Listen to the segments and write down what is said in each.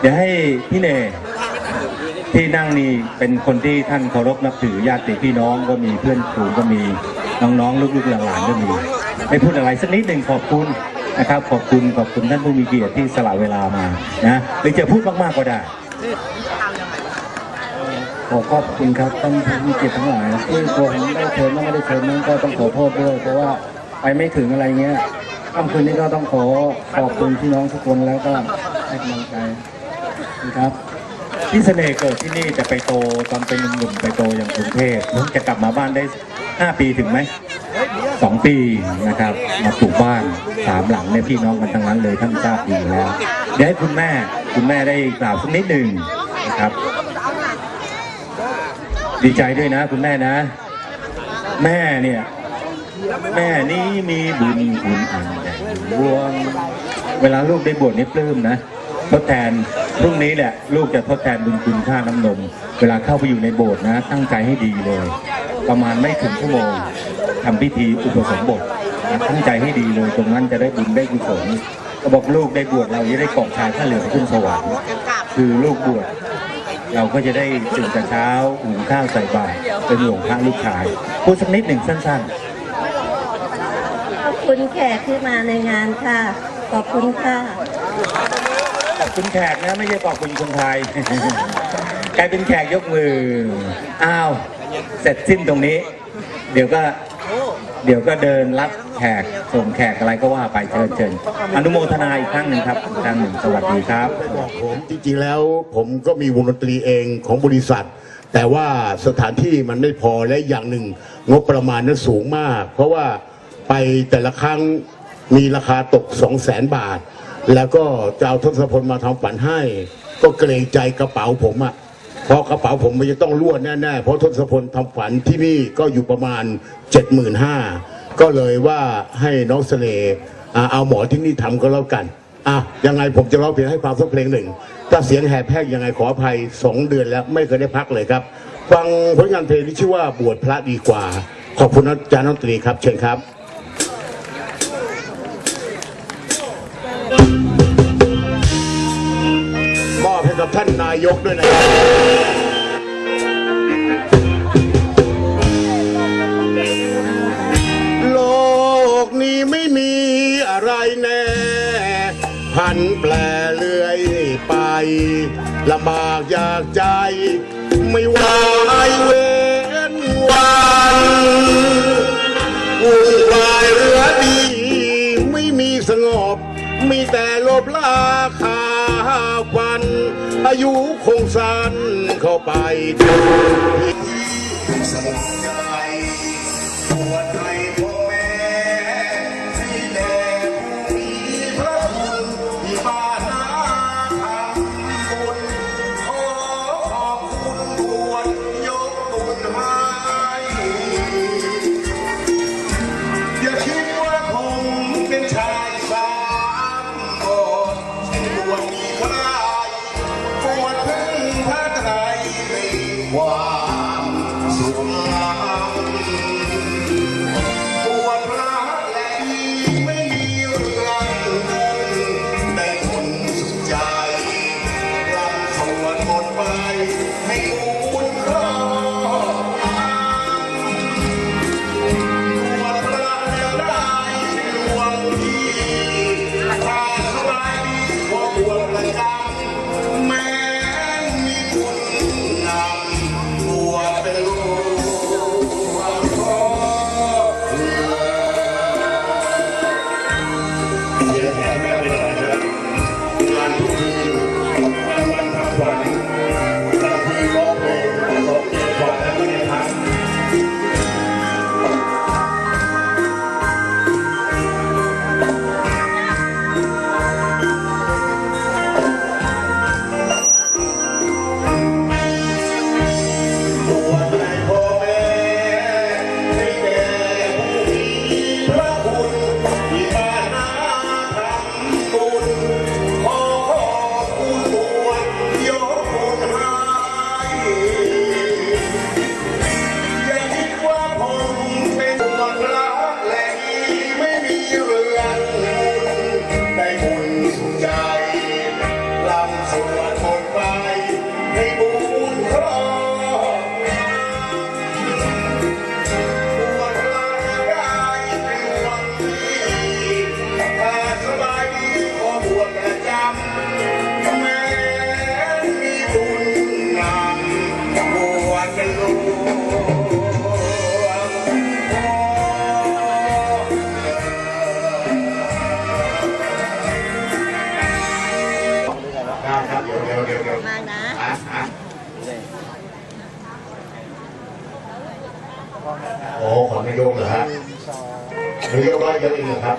เดี๋ยวให้พี่เนที่นั่งนี่เป็นคนที่ท่านเคารพนับถือญาติพี่น้องก็มีเพื่อนฝูงก็มีน้องๆลูกๆหลานๆก็มีไม่พูดอะไรสักนิดหนึ่งขอบคุณนะครับ ขอบคุณขอบคุณท่านผู้มีเกียรติที่สละเวลามานะหรือจะพูดมากๆก็ได้ขอขอบคุณครับท่านผู้มีเกียรติทั้งหลายที่ตัวผมได้เชิญบ้างไม่ได้เชิญบ้างก็ต้องขอโทษด้วย เพราะว่าไปไม่ถึงอะไรเงี้ยค่ำคืนนี้ก็ต้องขอขอบคุณพี่น้องทุกคนแล้วก็ ให้กำลังใจนะครับพี่เสน่ห์เกิดที่นี่แต่ไปโตตอนเป็นหนุ่มๆไปโตอย่างกรุงเทพเพิ่จะกลับมาบ้านได้ 5 ปีถึงไหมสองปีนะครับ มาปลูกบ้านสามหลังเนี่ยพี่น้องกันทั้งนั้นเลยท่านทราบดีอยู่แล้วเดี๋ยวให้คุณแม่คุณแม่ได้กล่าวสักนิดหนึ่งนะครับ ดีใจด้วยนะคุณแม่นะ แม่เนี่ย แม่นี้มีบุญคุณอันใหญ่หลวงเวลาลูกได้บวชนี่ปลื้มนะ ทดแทนพรุ่งนี้แหละลูกจะทดแทนบุญคุณค่าน้ำนม เวลาเข้าไปอยู่ในโบสถ์นะ ตั้งใจให้ดีเลย ประมาณไม่ถึงชั่วโมงทำพิธีอุปสมบทตั้งใจให้ดีเลย ตรงนั้นจะได้บุญได้กุศลก็บอกลูกได้บวชเราจะได้กองชายข้าเหลืองขึ้นสวรรค์คือลูกบวชเราก็จะได้ตื่นแต่เช้าหุงข้าวใส่บาตรเป็นหลวงพระลูกชายพูดสักนิดหนึ่งสั้นๆขอบคุณแขกที่มาในงานค่ะ ขอบคุณค่ะ คุณแขกนะ ไม่ใช่ขอบคุณคนไทยใครเป็นแขกยกมือ อ้าว เสร็จสิ้นตรงนี้ เดี๋ยวก็ เดี๋ยวก็เดินรับแขกส่งแขกอะไรก็ว่าไปเชิญเชิญอนุโมทนาอีกครั้งหนึ่งครับอีกครั้งหนึ่งสวัสดีครับบอกผมจริงๆแล้วผมก็มีวงดนตรีเองของบริษัท แต่ว่าสถานที่มันไม่พอและอย่างหนึ่ง งบประมาณนั้นสูงมาก เพราะว่าไปแต่ละครั้งมีราคาตก2 0 0แสนบาท แล้วก็จะเอาทศพลมาทำฝันให้ ก็เกรงใจกระเป๋าผมอะเพราะกระเป๋าผมมันจะต้องรั่วแน่ๆ เพราะทศพลทำฝันที่นี่ก็อยู่ประมาณ 75,000ก็เลยว่าให้น้องเสน่ห์อ่าเอาหมอที่นี่ทำก็แล้วกันอะยังไงผมจะร้องเพลงให้ฟังสักเพลงหนึ่งถ้าเสียงแหบแห้ยังไงขออภัยสองเดือนแล้วไม่เคยได้พักเลยครับ ฟังผลงานเพลงที่ชื่อว่าบวชพระดีกว่า ขอบคุณอาจารย์นตรีครับ เชิญครับ กับท่านนายกด้วยนะครับโลกนี้ไม่มีอะไรแน่ พันแปลเลื่อยไปลำบากอยากใจ ไม่ว่าไอเวนวันวุ่นวายเรือดี ไม่มีสงบ มีแต่ลบลาคาวัน อายุคงสั้นเข้าไปจนสงบใจปวช วัน มากนะโอ้ขอนายกเหรอฮะนายกว่าเยอะเองเหรอครับ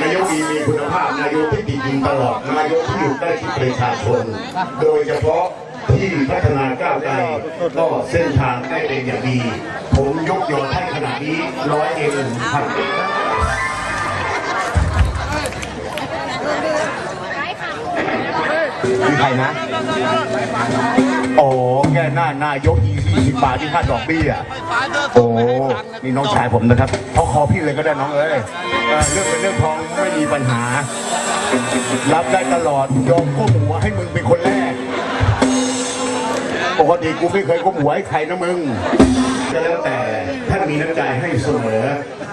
นายกดีมีคุณภาพนายกที่ติดดินตลอดนายกที่อยู่ใกล้ชิดประชาชน โดยเฉพาะที่พัฒนาก้าวไกลก็เส้นทางได้เป็นอย่างดี ผมยกยอให้ขนาดนี้ร้อยเอ็นพัน มีใครนะ โอ้แก้หน้านายกอีสี่สิบบาทที่ค่าดอกเบี้ยโอ้นี่น้องชายผมนะครับเขาคอพี่เลยก็ได้น้องเอ้ยเอ่อเรื่องเป็นเรื่องทองไม่มีปัญหา รับได้ตลอดยอมก้มหัวให้มึงเป็นคนแรกปกติกูไม่เคยก้มหัวให้ใครนะมึงก็แล้วแต่ท่านมีน้ำใจให้เสมอ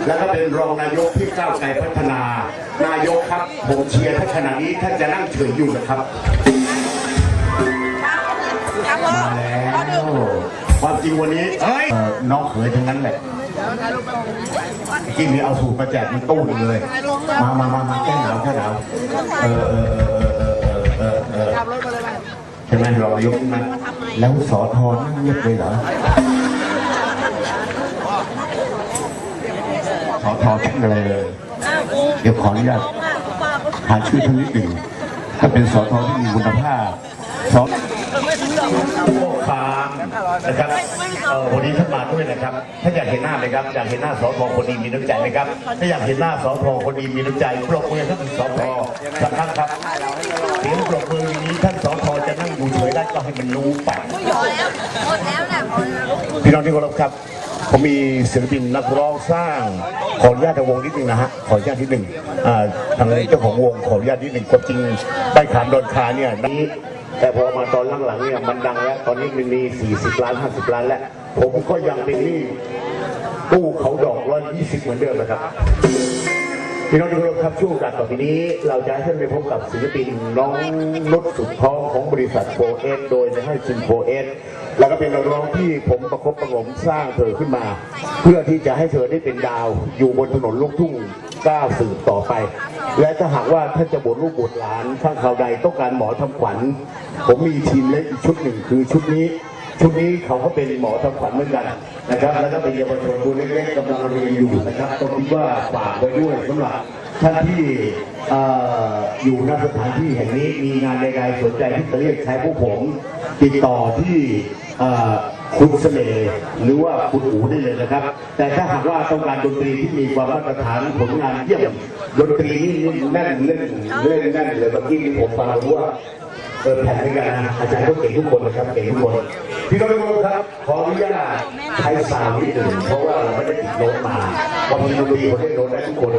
แล้วก็เป็นรองนายกที่ก้าวไกลพัฒนา นายกครับผมเชียร์ท่านขนาดนี้ท่านจะนั่งเฉยอยู่นะครับ ความจริงวันนี้เอ้ยเอ่อน้องเขยทั้งนั้นแหละกินนี่เอาสูตรมาแจกมันตู้หนึ่งเลย มามามามาแก้หนาวแก้หนาวเออเออเออเออเออเออเออใช่ไหมรองนายกใช่ไหมแล้วสอทอนั่งเงียบเลยเหรอสอทอชื่ออะไรเลย เดี๋ยวขออนุญาตหาชื่อท่านนิดหนึ่งถ้าเป็นสอทอที่มีคุณภาพสอโคคาม นะครับเออวันนี้ท่านมาด้วยนะครับ ถ้าอยากเห็นหน้าไหมครับ อยากเห็นหน้าสอทอคนดีมีน้ำใจไหมครับ ถ้าอยากเห็นหน้าสอทอคนดีมีน้ำใจปรบมือท่านสอทอสักครั้งครับเสียงปรบมืออย่างนี้ท่านสอทอจะนั่งอยู่เฉยได้ก็ให้มันรู้ไปพอแล้วหมดแล้วแหละพอแล้วพี่น้องที่เคารพครับ ผมมีศิลปินนักร้องสร้าง ขออนุญาตในวงนิดนึงนะฮะ ขออนุญาตนิดนึงอ่าทางเจ้าของวงขออนุญาตนิดนึงความจริงใต้ขามดอนคาเนี่ยนี้ แต่พอมาตอนหลังๆเนี่ยมันดังแล้ว ตอนนี้มันมี 40 ล้าน 50 ล้านแล้ว ผมก็ยังเป็นหนี้ตู้เขาดอกร้อยยี่สิบเหมือนเดิมนะครับพี่น้องที่เคารพครับช่วงกาสต่อไปนี้ เราจะให้ท่านไปพบกับศิลปินน้องนุชสุดท้องของบริษัทโฟเอสโดยในให้ซินโฟเอสแล้วก็เป็นนักร้องที่ผมประคบประหงมสร้างเธอขึ้นมา เพื่อที่จะให้เธอได้เป็นดาวอยู่บนถนนลูกทุ่ง ก้าวสืบต่อไป และถ้าหากว่าท่านจะบวชลูกบวชหลานข้างข่าวใดต้องการหมอทำขวัญ ผมมีทีมเล็กอีกชุดหนึ่งคือชุดนี้ ชุดนี้เขาก็เป็นหมอทำขวัญเหมือนกันนะครับ แล้วก็เป็นเยาวชนตัวเล็กๆกำลังเรียนอยู่นะครับก็คิดว่าฝากไว้ด้วยสำหรับท่านที่ออยู่ณสถานที่แห่งนี้มีงานใดๆสนใจที่จะเรียกใช้พวกผม ติดต่อที่ คุณเสน่ห์หรือว่าคุณอูได้เลยนะครับ แต่ถ้าหากว่าต้องการดนตรีที่มีความมาตรฐานผลงานเยี่ยมดนตรีนี่แน่นเล่นเล่นแน่นเลยเมื่อกี้ที่ผมฟังรู้ว่าเปิดแผ่นด้วยกันนะอาจารย์ก็เก่งทุกคนนะครับเก่งทุกคนพี่น้องทุกคนครับขออนุญาตใช้สาวนิดหนึ่งเพราะว่าเราไม่ได้ติดโน้ตมาบางทีดนตรีเขาได้โน้ตได้ทุกคน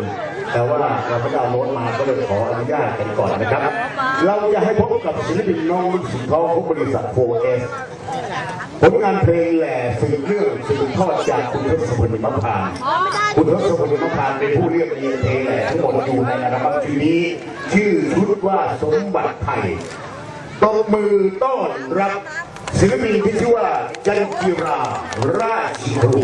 แต่ว่าเราไม่ได้เอาโน้ตมาก็เลยขออนุญาตกันก่อนนะครับ เราจะให้พบกับศิลปินน้องสุดท้องของบริษัทโฟเอส ผลงานเพลงแหล่สืบเรื่องสืบทอดจากคุณทศพลหิมพานต์คุณทศพลหิมพานต์เป็นผู้เรียบเรียงเพลงแหล่ทั้งหมดอยู่ในอัลบั้มชุดนี้ ชื่อชุดว่าสมบัติไทยตบมือต้อนรับศิลปินที่ชื่อว่าจันจิราราชครู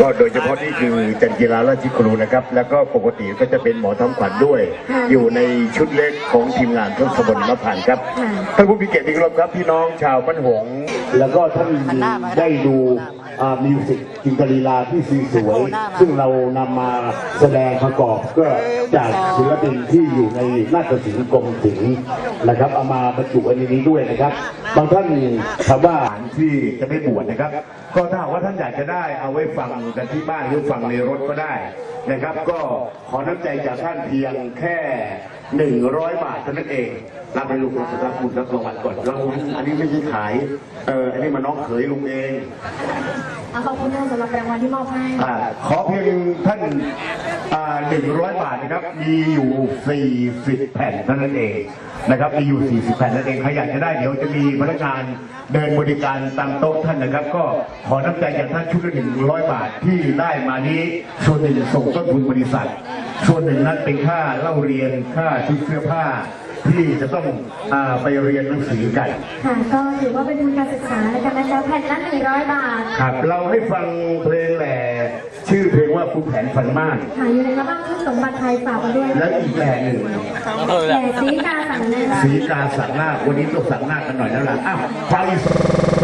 ก็โดยเฉพาะนี่คือจันกีฬาราชครูนะครับ แล้วก็ปกติก็จะเป็นหมอทำขวัญด้วย อยู่ในชุดเล็กของทีมงานทศพลมะผ่านครับท่านผู้มีเกียรติที่เคารพครับพี่น้องชาวบ้านหงส์แล้วก็ท่านได้ดู มิวสิกจินตลีลาที่สวยๆซึ่งเรานำมาแสดงประกอบก็จากศิลปินที่อยู่ในนาฏศิลป์กรมศิลป์นะครับ เอามาบรรจุไว้ในนี้ด้วยนะครับบางท่านถามว่าที่จะไม่บวชนะครับ ก็ถ้าหากว่าท่านอยากจะได้เอาไว้ฟังกันที่บ้านหรือฟังในรถก็ได้นะครับ ก็ขอน้ำใจจากท่านเพียงแค่ หนึ่งร้อยบาทเท่านั้นเอง รับไปลูกรับคุณรับรางวัลก่อนรางวัลอันนี้ไม่ใช่ขาย เออ อันนี้มาน้องเขยลุงเองขอบคุณสำหรับรางวัลที่มอบให้อาขอเพียงท่านหนึ่งร้อยบาทนะครับ มีอยู่ 40 แผ่นเท่านั้นเองนะครับ มีอยู่ 40 แผ่นนั่นเอง ใครอยากจะได้เดี๋ยวจะมีพนักงานเดินบริการตามโต๊ะท่านนะครับ ก็ขอน้ำใจจากท่านชุดละหนึ่งร้อยบาทที่ได้มานี้ส่วนหนึ่งส่งต้นทุนบริษัท ส่วนหนึ่งนั้นเป็นค่าเล่าเรียนค่าชุดเสื้อผ้าที่จะต้องอาไปเรียนหนังสือกัน ค่ะก็ถือว่าเป็นทุนการศึกษาแล้วกันนะคะแผ่นละ100 บาท ครับ เราให้ฟังเพลงแหล่ชื่อเพลงว่าคุณแผนฝันมาก ค่ะอยู่ในอัลบั้มชุดสมบัติไทยฝากมาด้วยและอีกแหล่หนึ่งแหล่สีกาสั่งนาสีกาสังนาควันนี้ต้องสังนาคกันหน่อยแล้วล่ะอ้าวฟังอีก